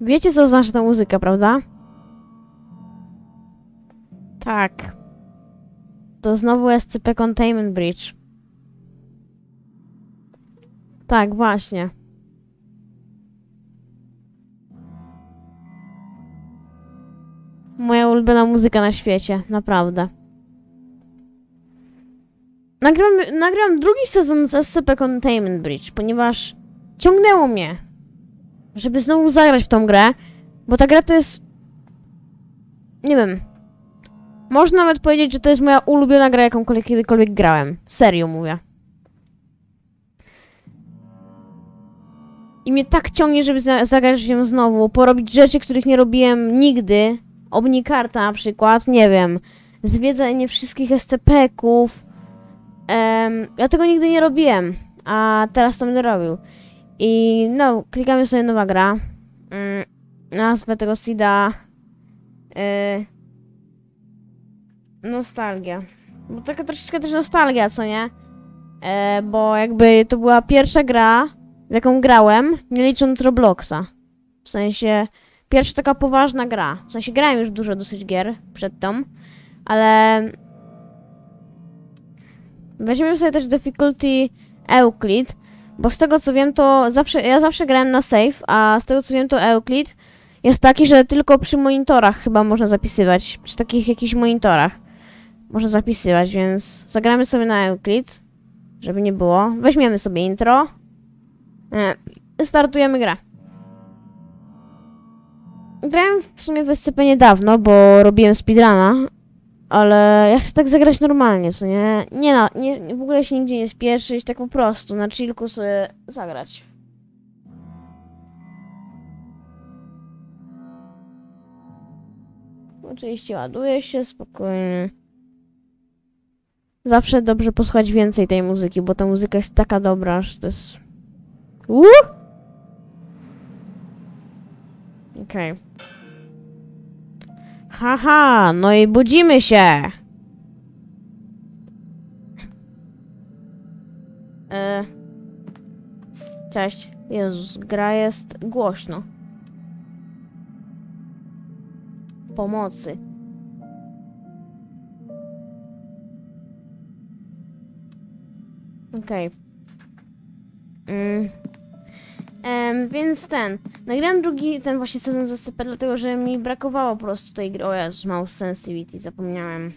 Wiecie, co znaczy ta muzyka, prawda? Tak. To znowu SCP Containment Bridge. Tak, właśnie. Moja ulubiona muzyka na świecie, naprawdę. Nagram, nagram drugi sezon z SCP Containment Bridge, ponieważ ciągnęło mnie, żeby znowu zagrać w tą grę, bo ta gra to jest... Nie wiem. Można nawet powiedzieć, że to jest moja ulubiona gra, jakąkolwiek kiedykolwiek grałem. Serio mówię. I mnie tak ciągnie, żeby za zagrać nią znowu, porobić rzeczy, których nie robiłem nigdy. Omnikarta na przykład, nie wiem. Zwiedzanie wszystkich SCP-ków. Em, ja tego nigdy nie robiłem, a teraz to będę robił. I no, klikamy sobie nowa gra. Mm, nazwę tego seeda. Y, nostalgia. Bo taka troszeczkę też nostalgia, co nie? E, bo jakby to była pierwsza gra, w jaką grałem, nie licząc Robloxa. W sensie, pierwsza taka poważna gra. W sensie, grałem już dużo dosyć gier przed tą, ale... Weźmiemy sobie też difficulty Euclid, bo z tego co wiem, to zawsze, ja zawsze grałem na save, a z tego co wiem, to Euclid jest taki, że tylko przy monitorach chyba można zapisywać. Przy takich jakichś monitorach można zapisywać, więc zagramy sobie na Euclid, żeby nie było. Weźmiemy sobie intro. E, startujemy grę. Grałem w sumie w SCP niedawno, bo robiłem speedruna, ale ja chcę tak zagrać normalnie, co nie? Nie, na, nie w ogóle się nigdzie nie spieszyć, tak po prostu, na chillku sobie zagrać. Oczywiście ładuje się spokojnie. Zawsze dobrze posłuchać więcej tej muzyki, bo ta muzyka jest taka dobra, że to jest... Uuu! Okej. Haha, no i budzimy się! E... Cześć. Jezus, gra jest głośno. Pomocy. Okej. Mm. Więc ten. Nagrałem drugi, ten właśnie sezon z SCP, dlatego że mi brakowało po prostu tej gry. O Jezus, mouse sensitivity, zapomniałem.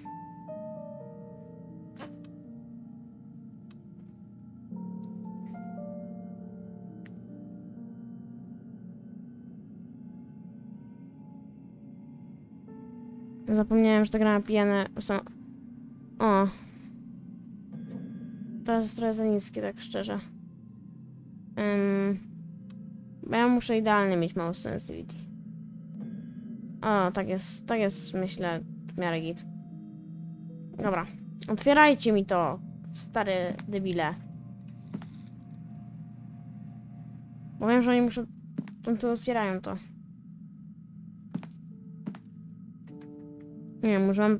Zapomniałem, że ta gra pijane są... O. To jest trochę za niskie, tak szczerze. Ym, bo ja muszę idealnie mieć mouse sensitivity. O, tak jest, tak jest, myślę, w miarę git. Dobra. Otwierajcie mi to, stary debile. Bo wiem, że oni muszą... Oni tu otwierają to. Nie, może.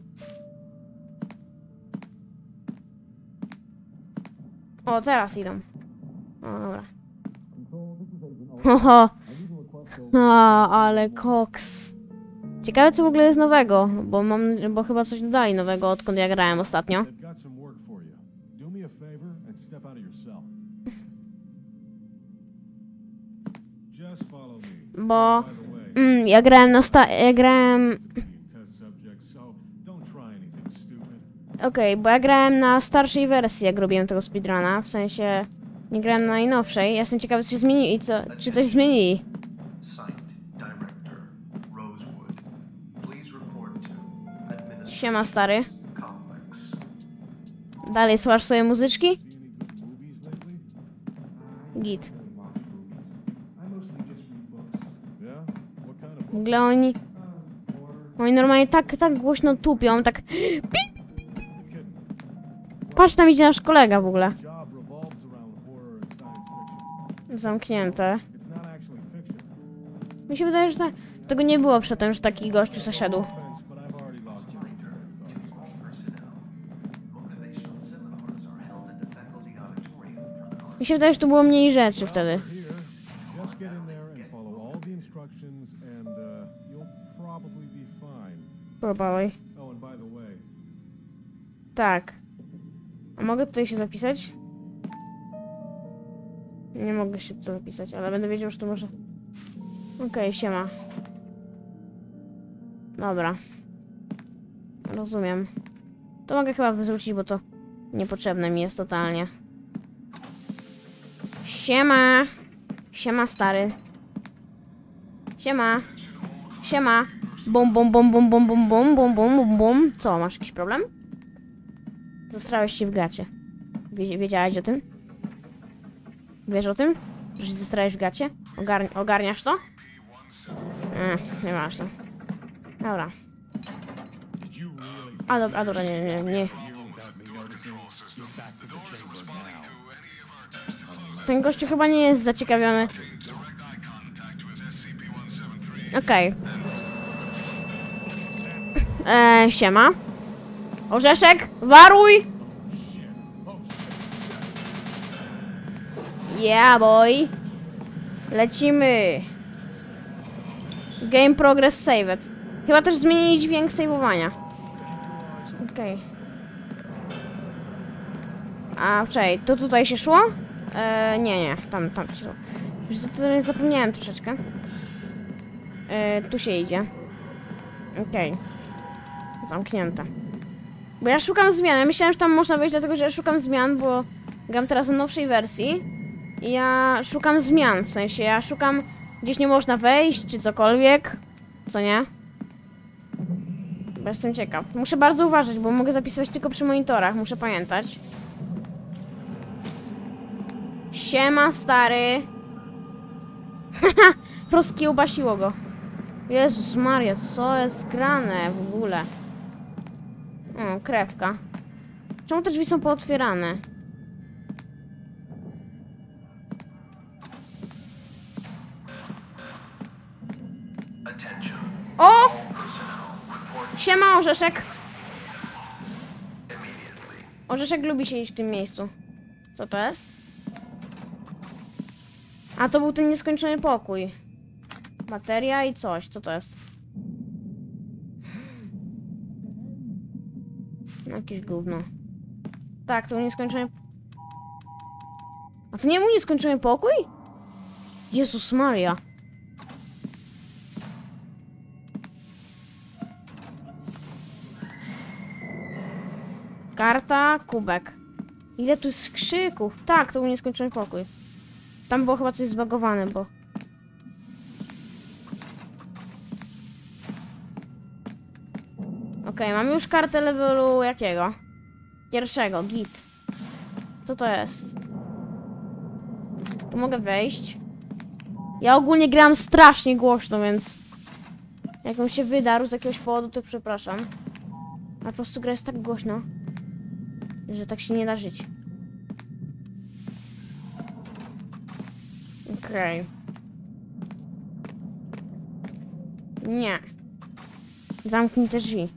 O, teraz idą. Oho. A, ale koks. Ciekawe co w ogóle jest nowego, bo mam, bo chyba coś dodali nowego odkąd ja grałem ostatnio. Bo way, mm, ja grałem na sta... ja grałem... Okej, bo ja grałem na starszej wersji, jak robiłem tego speedruna, w sensie... Nie grałem na najnowszej, ja jestem ciekawy co się zmieni... co... czy coś zmienili. Siema stary. Dalej słuchasz sobie muzyczki? Git. I W ogóle oni... Oni normalnie tak, tak głośno tupią, tak... Patrz, tam idzie nasz kolega w ogóle. Zamknięte. Mi się wydaje, że tego nie było przedtem, że taki gościu zasiadł. Mi się wydaje, że tu było mniej rzeczy wtedy. Próbuj. Tak. A mogę tutaj się zapisać? Nie mogę się tu zapisać, ale będę wiedział, że to może... Okej, siema. Dobra. Rozumiem. To mogę chyba wyrzucić, bo to niepotrzebne mi jest totalnie. Siema! Siema, stary. Siema. Siema. Bum, bum, bum, bum, bum, bum, bum, bum, bum, bum, bum. Co, masz jakiś problem? Zastrałeś się w gacie. Wie, wiedziałeś o tym? Wiesz o tym? Że się zastrałeś w gacie? Ogarn ogarniasz to? Eee, nieważne. Dobra. A dobra, a dobra, nie, nie, nie. Ten gościu chyba nie jest zaciekawiony. Okej. Eee, siema. Orzeszek, waruj! Yeah, boy. Lecimy. Game progress saved. Chyba też zmienili dźwięk saveowania. Okej. A, czekaj, to tutaj się szło? E, nie, nie, tam, tam się szło. Już zapomniałem troszeczkę. E, tu się idzie. Okej. Zamknięte. Bo ja szukam zmian. Ja myślałem, że tam można wejść, dlatego że ja szukam zmian, bo gram teraz na nowszej wersji. Ja szukam zmian, w sensie ja szukam gdzieś nie można wejść, czy cokolwiek. Co nie? Bo jestem ciekaw. Muszę bardzo uważać, bo mogę zapisywać tylko przy monitorach, muszę pamiętać. Siema, stary. Rozkiełbasiło go. Jezus Maria, co jest grane w ogóle? O, krewka. Czemu te drzwi są pootwierane? Siema, Orzeszek. Orzeszek lubi siedzieć w tym miejscu. Co to jest? A, to był ten nieskończony pokój. Materia i coś. Co to jest? Jakieś gówno. Tak, to był nieskończony... A to nie był nieskończony pokój? Jezus Maria. Karta, kubek. Ile tu jest krzyków? Tak, to był nieskończony pokój. Tam było chyba coś zbagowane, bo... Okej, mamy już kartę levelu jakiego? Pierwszego, git. Co to jest? Tu mogę wejść. Ja ogólnie gram strasznie głośno, więc... Jak on się wydarł z jakiegoś powodu, to przepraszam. A po prostu gra jest tak głośno że tak się nie da żyć. Okej. Nie. Zamknij te drzwi.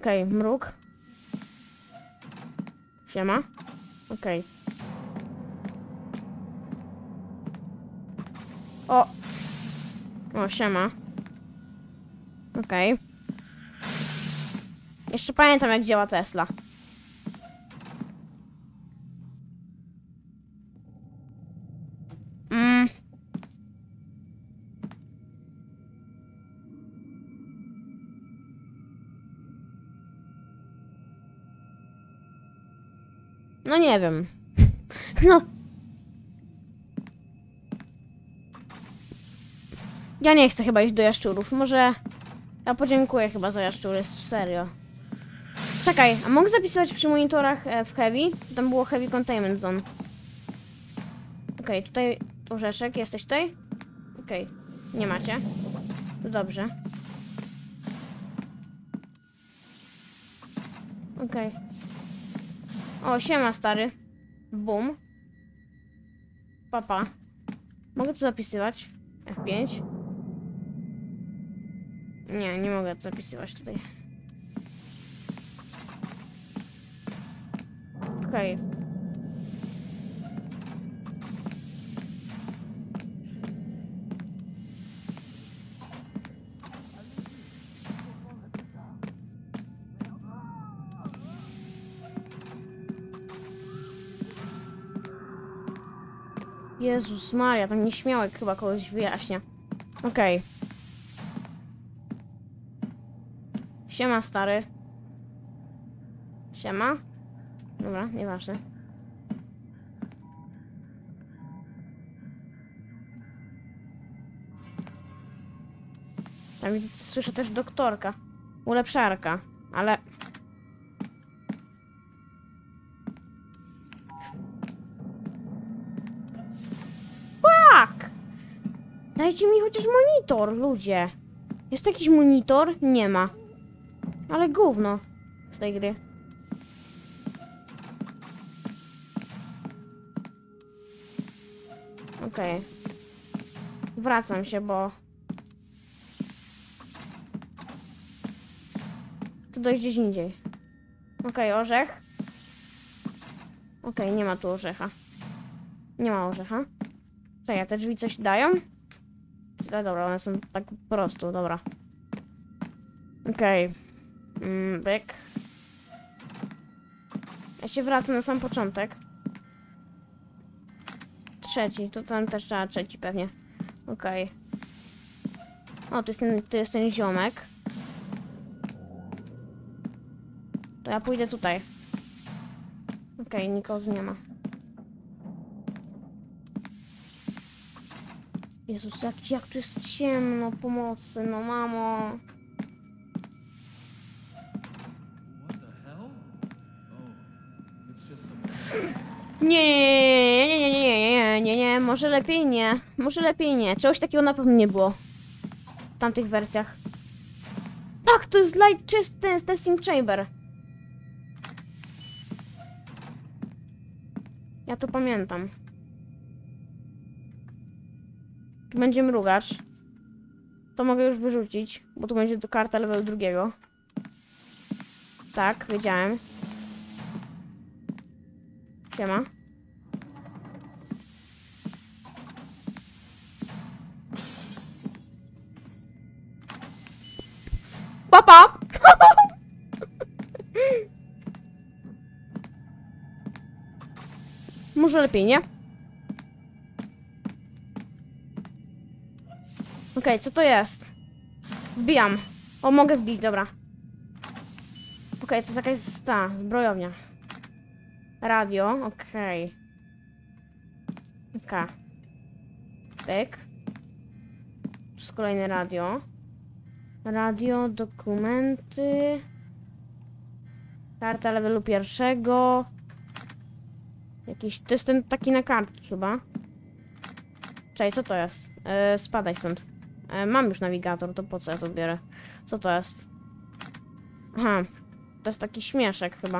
Okej, mruk. Siema. Okej. O! O, siema. Okej. Jeszcze pamiętam jak działa Tesla. No nie wiem. No. Ja nie chcę chyba iść do jaszczurów. Może ja podziękuję chyba za jaszczury, serio. Czekaj, a mogę zapisywać przy monitorach e, w Heavy? Tam było Heavy Containment Zone. Okej, tutaj Orzeszek, jesteś tutaj? Okej, nie macie. To dobrze. Okej. O, siema stary. Bum. Papa. Mogę tu zapisywać? F5. Nie, nie mogę zapisywać tutaj. Okej. Jezus Maria, tam nieśmiałek chyba kogoś wyjaśnia. Okej. Siema, stary. Siema. Dobra, nieważne. Tam widzę, słyszę też doktorka. Ulepszarka, ale... Dajcie mi chociaż monitor, ludzie. Jest jakiś monitor? Nie ma. Ale gówno z tej gry. Okej. Wracam się, bo... To dojść gdzieś indziej. Okej, orzech. Okej, nie ma tu orzecha. Nie ma orzecha. Czekaj, te drzwi coś dają? Ale dobra, one są tak po prostu, dobra. Okej. Mm, byk. Ja się wracam na sam początek. Trzeci, to tam też trzeba trzeci pewnie. Okej. O, tu jest, ten, tu jest ten ziomek. To ja pójdę tutaj. Okej, nikogo tu nie ma. Jezus, jak, jak tu jest ciemno, pomocy, no mamo. Oh. Nie, nie, nie, nie, nie, nie, nie, nie, może lepiej nie. Może lepiej nie. Czegoś takiego na pewno nie było. W tamtych wersjach. Tak, to jest light chest test- testing chamber. Ja to pamiętam. Tu będzie mrugacz. To mogę już wyrzucić, bo tu będzie do karta level drugiego. Tak, wiedziałem. Siema. Papa! Może lepiej, nie? Okej, co to jest? Wbijam. O, mogę wbić, dobra. Okej, to jest jakaś ta, zbrojownia. Radio, okej. Okay. Pyk. Tu jest kolejne radio. Radio, dokumenty. Karta levelu pierwszego. Jakiś, to jest ten taki na kartki chyba. Czekaj, co to jest? E, spadaj stąd. E, mam już nawigator, to po co ja to biorę? Co to jest? Aha, to jest taki śmieszek chyba.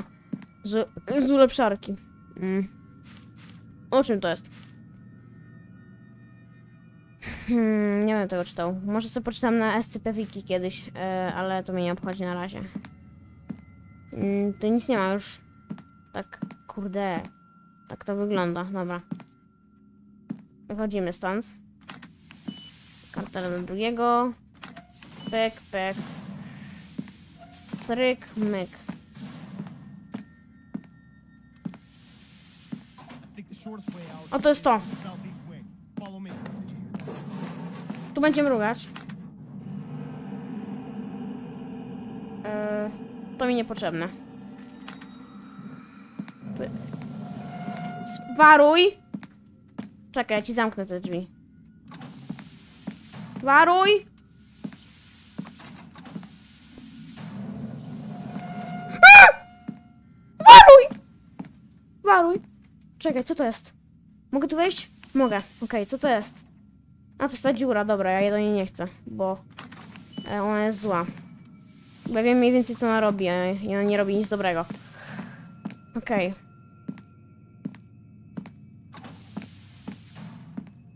Z, z ulepszarki. Mm. O czym to jest? Hmm, nie będę tego czytał. Może sobie poczytam na SCP Wiki kiedyś, e, ale to mnie nie obchodzi na razie. Mm, tu nic nie ma już. Tak, kurde. Tak to wygląda, dobra. Wychodzimy stąd. Level drugiego. Pyk, pyk. Sryk, myk. O, to jest to. Tu będzie mrugać. Eee, to mi niepotrzebne. Waruj! Czekaj, ja ci zamknę te drzwi. Waruj! Waruj! Waruj! Czekaj, co to jest? Mogę tu wejść? Mogę. Okej, co to jest? A, to jest ta dziura, dobra, ja jej do niej nie chcę, bo e, ona jest zła. Bo ja wiem mniej więcej, co ona robi, i ona nie robi nic dobrego. Okej.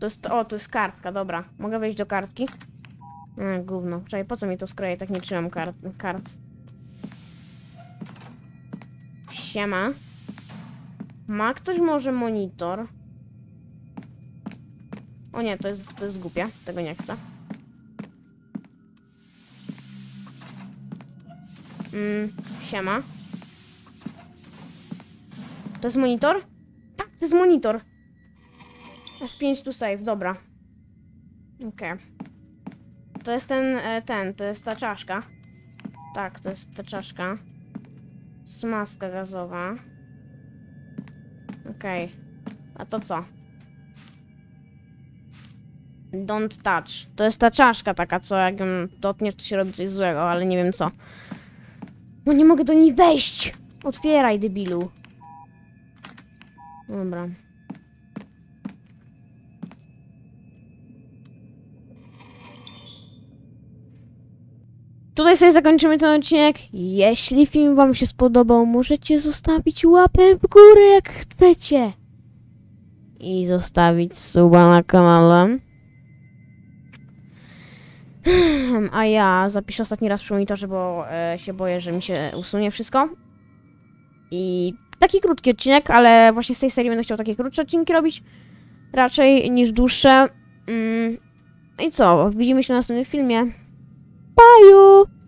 To jest, o, tu jest kartka, dobra. Mogę wejść do kartki? A, gówno. Czekaj, po co mi to skroję? Tak nie trzymam kart. kart. Siema. Ma ktoś może monitor? O nie, to jest, to jest głupie. Tego nie chcę. Mm, siema. To jest monitor? Tak, to jest monitor. F5 to save, dobra. Okej. To jest ten, e, ten, to jest ta czaszka. Tak, to jest ta czaszka. Smaska gazowa. Okej. A to co? Don't touch. To jest ta czaszka taka, co jak ją dotkniesz, to się robi coś złego, ale nie wiem co. No nie mogę do niej wejść! Otwieraj, debilu. Dobra. Tutaj sobie zakończymy ten odcinek. Jeśli film wam się spodobał, możecie zostawić łapę w górę jak chcecie. I zostawić suba na kanale. A ja zapiszę ostatni raz przy monitorze, bo e, się boję, że mi się usunie wszystko. I taki krótki odcinek, ale właśnie z tej serii będę chciał takie krótsze odcinki robić. Raczej niż dłuższe. Mm. I co? Widzimy się na następnym filmie. Bye! -o.